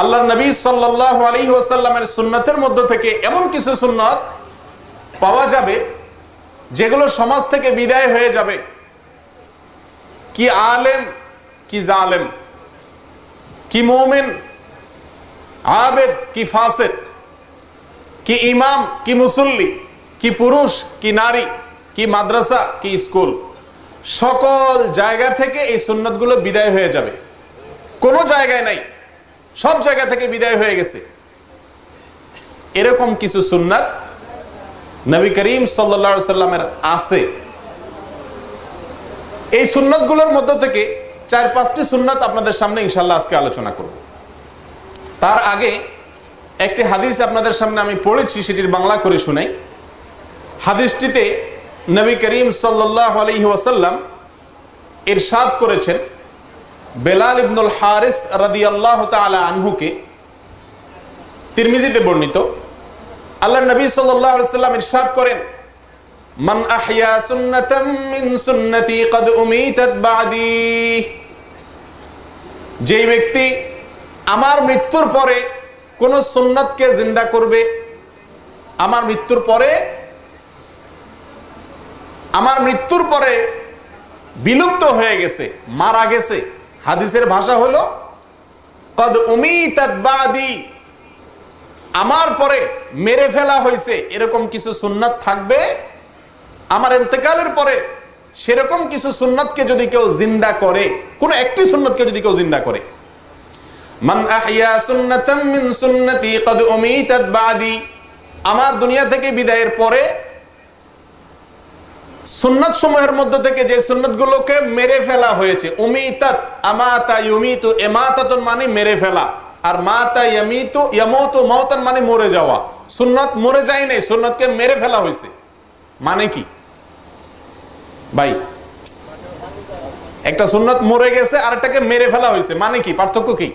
আল্লাহ নবী সাল্লাহ আলী ওসাল্লামের সুন্নতের মধ্য থেকে এমন কিছু সুন্নত পাওয়া যাবে, যেগুলো সমাজ থেকে বিদায় হয়ে যাবে। কি আলেম, কি জালেম। কি মোমেন, আবেদ, কি ফাসেদ কি ইমাম, কি মুসল্লি, কি পুরুষ, কি নারী, কি মাদ্রাসা, কি স্কুল। সকল জায়গা থেকে এই সুন্নতগুলো বিদায় হয়ে যাবে। কোনো জায়গায় নাই। সব জায়গা থেকে বিদায় হয়ে গেছে। এরকম কিছু সুন্নাত নবী করিম সাল্লা সাল্লামের আছে। এই সুন্নতগুলোর মধ্য থেকে চার পাঁচটি সুন্নাত আপনাদের সামনে ইনশাল্লাহ আজকে আলোচনা করব। তার আগে একটি হাদিস আপনাদের সামনে আমি পড়েছি, সেটির বাংলা করে শুনাই। হাদিসটিতে নবী করিম সাল্লাহ আলহি ওয়াসাল্লাম ইরশাদ করেছেন বেলাল ইবনুল হারিস রাদি আল্লাহ তালা আনহুকে তিরমিজিতে বর্ণিত আল্লাহ নবী সাল্লাম ইরশাদ করেন, মান আহইয়া সুন্নাতাম মিন সুন্নতি কদ উমিতাত বাদি যেই ব্যক্তি আমার মৃত্যুর পরে কোন সুন্নতকে জিন্দা করবে, আমার মৃত্যুর পরে, আমার মৃত্যুর পরে বিলুপ্ত হয়ে গেছে, মারা গেছে হাদিসের ভাষা হলো, কদ উমিতাত বাদি। আমার পরে মেরে ফেলা হয়েছে, এরকম কিছু সুন্নাত থাকবে। আমার এতেকালের পরে সেরকম কিছু সুন্নাতকে যদি কেউ জিন্দা করে, কোন একটি সুন্নাতকে যদি কেউ জিন্দা করে। মান আহইয়া সুন্নাতাম মিন সুন্নতি, কদ উমিতাত আমার দুনিয়া থেকে বিদায়ের পরে সুন্নত সমূহের মধ্য থেকে যে সুন্নত গুলোকে মেরে ফেলা হয়েছে আমাতা মানে মেরে ফেলা, আর মাতা ইয়ামিতু মানে মরে যাওয়া। সুন্নত মরে যায় নাই, সুন্নতকে মেরে ফেলা হয়েছে। মানে কি? ভাই, একটা সুন্নত মরে গেছে আর একটাকে মেরে ফেলা হয়েছে। মানে কি? পার্থক্য কি?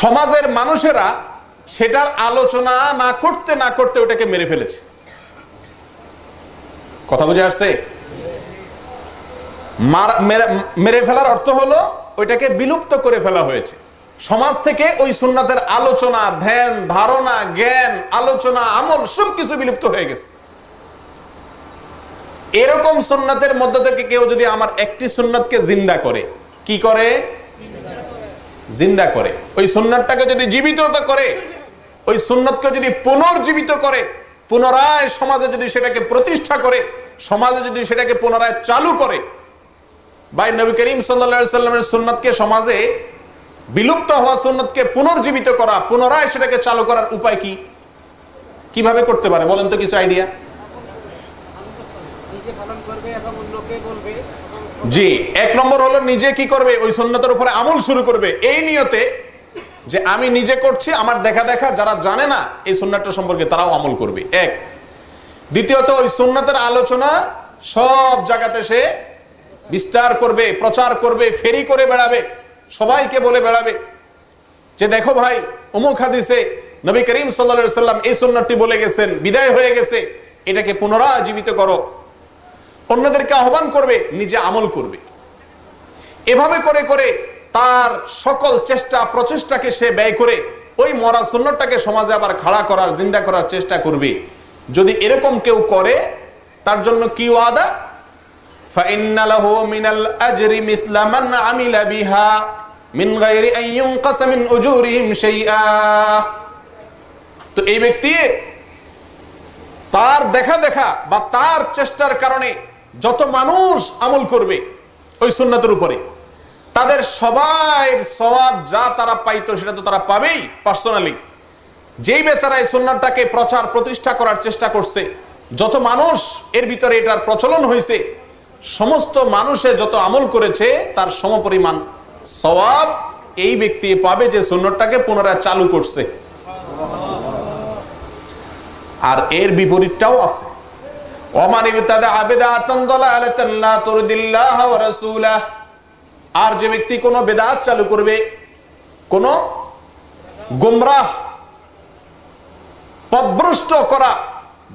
সমাজের মানুষেরা সেটার আলোচনা না করতে না করতে ওটাকে মেরে ফেলেছে। কথা বুঝে আসছে? মেরে ফেলার অর্থ হলো ওইটাকে বিলুপ্ত করে ফেলা হয়েছে। সমাজ থেকে ওই সুন্নাতের আলোচনা, ধ্যান, ধারণা, জ্ঞান, আলোচনা, আমল সবকিছু বিলুপ্ত হয়ে গেছে। এরকম সুন্নাতের মধ্য থেকে কেউ যদি আমার একটি সুন্নাতকে জিন্দা করে, কি করে? জিন্দা করে। ওই সুন্নাতটাকে যদি জীবিত করে, ওই সুন্নতকে যদি পুনর্জীবিত করে পুনরায় সমাজে যদি সেটাকে প্রতিষ্ঠা করে সমাজে যদি সেটাকে পুনরায় চালু করে ভাই নবী করিম সাল্লামের সুন্নতকে সমাজে বিলুপ্ত হওয়া সুন্নতকে পুনর্জীবিত করা পুনরায় সেটাকে চালু করার উপায় কি? কীভাবে করতে পারে? বলেন তো কিছু আইডিয়া। জি এক নম্বর হলো নিজে কি করবে? ওই সুন্নতের উপরে আমল শুরু করবে। এই নিয়তে যে আমি নিজে করছি, আমার দেখা দেখা, যারা জানে না, এই সুন্নাতটা সম্পর্কে তারাও আমল করবে। এক। দ্বিতীয়ত, ওই সুন্নাতের আলোচনা সব জায়গাতে সে বিস্তার করবে, প্রচার করবে, ফেরি করে বেড়াবে, সবাইকে বলে বেড়াবে। যে দেখো ভাই, অমুক হাদিসে নবী করিম সাল্লা সাল্লাম এই সুন্নতটি বলে গেছেন, বিদায় হয়ে গেছে, এটাকে পুনরায় জীবিত করো। অন্যদেরকে আহ্বান করবে, নিজে আমল করবে। এভাবে করে করে তার সকল চেষ্টা, প্রচেষ্টাকে সে ব্যয় করে ওই মরা সুন্নতটাকে সমাজে আবার খাড়া করার, জিন্দা করার চেষ্টা করবে। যদি এরকম কেউ করে, তার জন্য কি ওয়াদা? তো এই ব্যক্তি তার দেখা দেখা বা তার চেষ্টার কারণে যত মানুষ আমল করবে ওই সুন্নাতের উপরে। তাদের সবাই সবাব যা তারা পাইতো সেটা তো তারা পাবেই পার্সোনালি যেই বেচারা এই সুন্নাতটাকে প্রচার প্রতিষ্ঠা করার চেষ্টা করছে, যত মানুষ এর ভিতরে এটার প্রচলন হয়েছে সমস্ত মানুষে যত আমল করেছে, তার সমপরিমাণ সবাব এই ব্যক্তি পাবে যে সুন্নতটাকে পুনরায় চালু করছে। আর এর বিপরীতটাও আছে। আর যে ব্যক্তি কোনো বেদাত চালু করবে, কোন গুমরাহ, পদভ্রষ্ট করা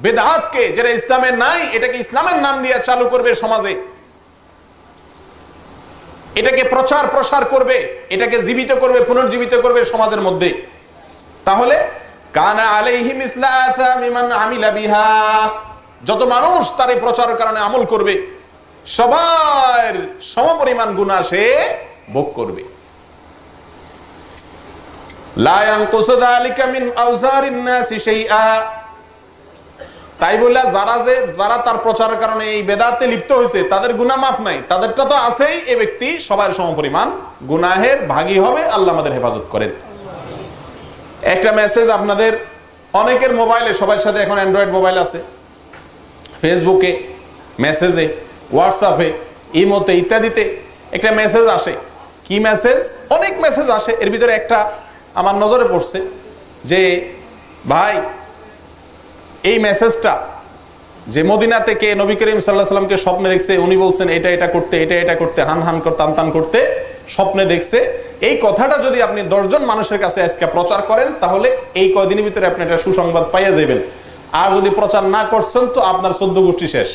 বেদাতকে যেটা ইসলামের নাই, এটাকে ইসলামের নাম দিয়ে চালু করবে সমাজে। এটাকে প্রচার প্রসার করবে, এটাকে জীবিত করবে, পুনর্জীবিত করবে সমাজের মধ্যে। তাহলে কানা যত মানুষ তার এই প্রচারের কারণে আমল করবে সবার সমপরিমাণ গুনাহ সে ভোগ করবে। তাই বলে যারা যে, যারা তার প্রচারের কারণে এই বেদাতে লিপ্ত হয়েছে, তাদের গুনাহ মাফ নাই। তাদেরটা তো আছেই এই ব্যক্তি সবার সমপরিমাণ গুনাহের ভাগী হবে, আল্লাহ আমাদের হেফাজত করেন। একটা মেসেজ আপনাদের, অনেকের মোবাইলে সবার সাথে এখন অ্যান্ড্রয়েড মোবাইল আছে। ফেসবুকে মেসেজে হোয়াটসঅ্যাপে ইমোতে ইত্যাদিতে একটা মেসেজ আসে। কি মেসেজ অনেক মেসেজ আসে। এর ভিতরে একটা আমার নজরে পড়ছে যে, ভাই, এই মেসেজটা যে মদিনা থেকে নবী করিম সাল্লাহ সাল্লামকে স্বপ্নে দেখছে, উনি বলছেন, এটা এটা করতে, এটা এটা করতে, হান হান টান টান করতে স্বপ্নে দেখছে। এই কথাটা যদি আপনি দশজন মানুষের কাছে আজকে প্রচার করেন, তাহলে এই কয়দিনের ভিতরে আপনি একটা সুসংবাদ পাইয়া যাবেন আর যদি প্রচার না করছেন, তো আপনার চোদ্দ গোষ্ঠী শেষ।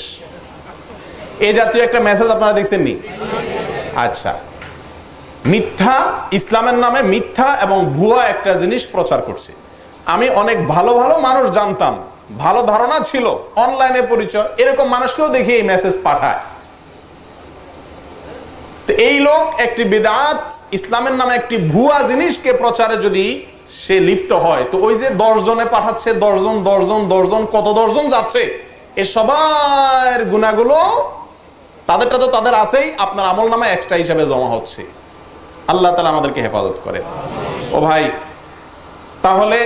এই জাতীয় একটা মেসেজ আপনারা দেখছেন নি আচ্ছা। মিথ্যা, ইসলামের নামে মিথ্যা এবং ভুয়া একটা জিনিস প্রচার করছে। আমি অনেক ভালো ভালো মানুষ জানতাম। ভালো ধারণা ছিল অনলাইনে পরিচয়। এরকম মানুষকেও দেখি এই মেসেজ পাঠায়। এই লোক একটি বিদাত, ইসলামের নামে একটি ভুয়া জিনিসকে প্রচারে যদি সে লিপ্ত হয়, তো ওই যে দশ জনে পাঠাচ্ছে দশজন দশজন দশজন কত দশজন যাচ্ছে, এ সবার গুণাগুলো তাদেরটা তো তাদের আছেই, আপনার আমল নামে এক্সট্রা হিসাবে জমা হচ্ছে। আল্লাহ তালা আমাদেরকে হেফাজত করে ও ভাই, তাহলে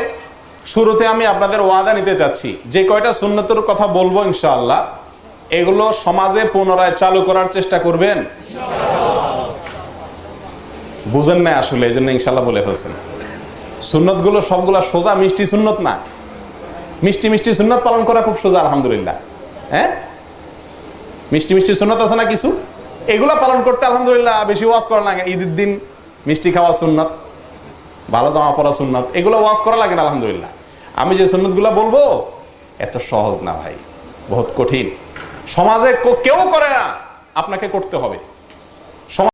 শুরুতে আমি আপনাদের ওয়াদা নিতে চাচ্ছি। যে কয়টা সুন্নতের কথা বলব ইনশাআল্লাহ, এগুলো সমাজে পুনরায় চালু করার চেষ্টা করবেন? বুঝেন না আসলে, এই জন্য ইনশাল্লাহ বলে ফেলছেন। সুন্নতগুলো সবগুলা সোজা মিষ্টি সুন্নত না। মিষ্টি মিষ্টি সুন্নত পালন করা খুব সোজা, আলহামদুলিল্লাহ। হ্যাঁ? মিষ্টি মিষ্টি সুন্নত আছে না কিছু? এগুলো পালন করতে আলহামদুলিল্লাহ বেশি ওয়াজ করা লাগে। ঈদের দিন মিষ্টি খাওয়া সুন্নত, ভালো জামা পরা সুন্নত, এগুলো ওয়াজ করা লাগে না আলহামদুলিল্লাহ। আমি যে সুন্নতগুলো বলব, এত সহজ না ভাই, বহুত কঠিন। সমাজে কেউ করে না, আপনাকে করতে হবে।